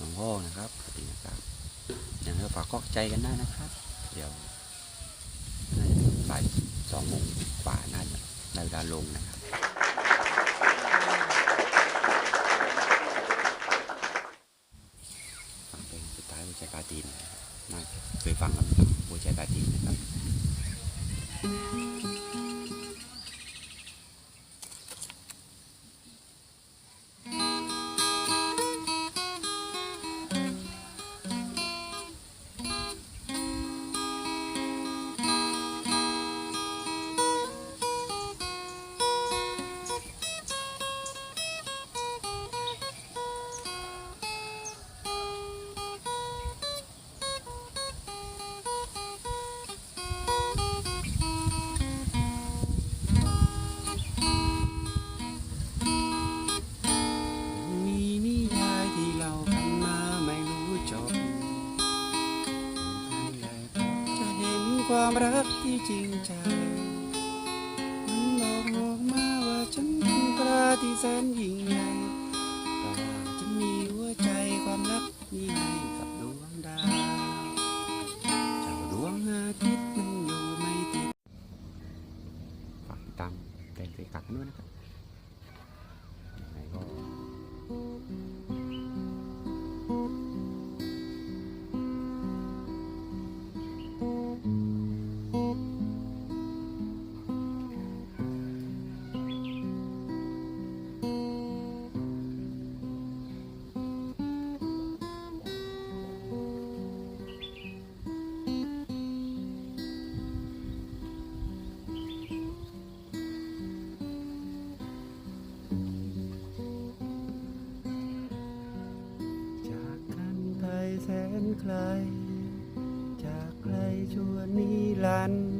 น้องพ่อนะครับสวัสดีนะครับยังไงก็ฝากกอกใจกันได้นะครับ เดี๋ยวบ่ายสองโมงกว่าน่าจะได้เวลาลงนะครับฟังเพลงสุดท้ายหัวใจปาตีนน่าจะเคยฟังกันบหัวใจปาตีนนะครับ ความรักที่จริงใจมันบอกบอกมาว่าฉันเป็นปลาที่แสนยิ่งใหญ่เพราะว่าฉันมีหัวใจความรักนี้ให้กับดวงดาวเจ้าดวงอาทิตย์นั้นอยู่ไม่ติดฝากติดตามเพลงเพลงกักกันด้วยนะครับ แสนไกล จากใครชั่วนิรันดร์